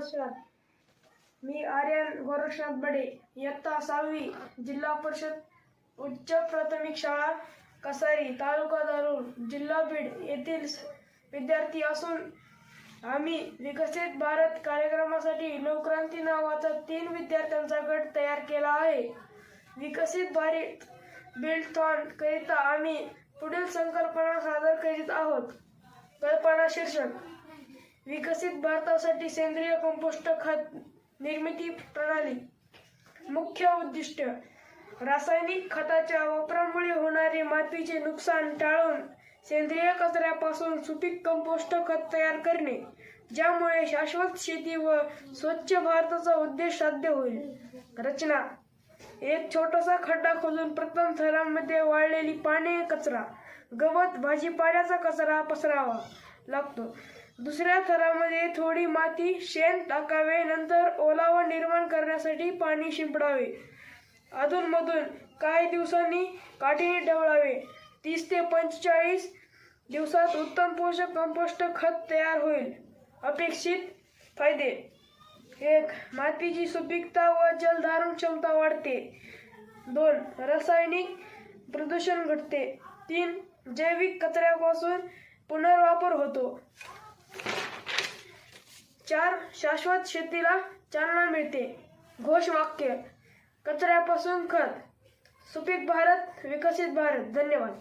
नमस्कार मी आर्यन गोरक्षनाथ बडे इयत्ता सहावी जिल्हा परिषद उच्च प्राथमिक शाळा कसारी तालुका दारुण जिल्हा बीड येथील विद्यार्थी असून आम्ही विकसित भारत कार्यक्रमासाठी नवक्रांती नावाचा तीन विद्यार्थ्यांचा गट तयार केला आहे. विकसित भारत बिल्डथॉन करिता आम्ही पुढील संकल्पना सादर करीत आहोत. कल्पना शीर्षक विकसित भारतासाठी सेंद्रिय कंपोस्ट खत निर्मिती प्रणाली. मुख्य उद्दिष्ट रासायनिक खताच्या वापरामुळे होणारे मातीचे नुकसान टाळून सेंद्रिय कचऱ्यापासून सुपीक कंपोस्ट खत तयार करणे ज्यामुळे शाश्वत शेती व स्वच्छ भारताचा उद्देश साध्य होईल. रचना एक छोटासा खड्डा खोदून प्रथम थरामध्ये वाळलेली पाने कचरा गवत भाजीपाल्याचा कचरा पसरावा लागतो. दुसऱ्या थरामध्ये थोडी माती शेण टाकावे नंतर ओलावा निर्माण करण्यासाठी पाणी शिंपडावे. अधूनमधून काही दिवसांनी काठीने ढवळावे. तीस ते पंचेचाळीस दिवसात उत्तम पोषक कंपोस्ट खत तयार होईल. अपेक्षित फायदे. एक मातीची सुपीकता व जलधारण क्षमता वाढते. दोन रासायनिक प्रदूषण घटते. तीन जैविक कचऱ्यापासून पुनर्वापर होतो. चार शाश्वत शेतीला चालना मिळते. घोषवाक्य कचऱ्यापासून खत. सुपीक भारत विकसित भारत. धन्यवाद.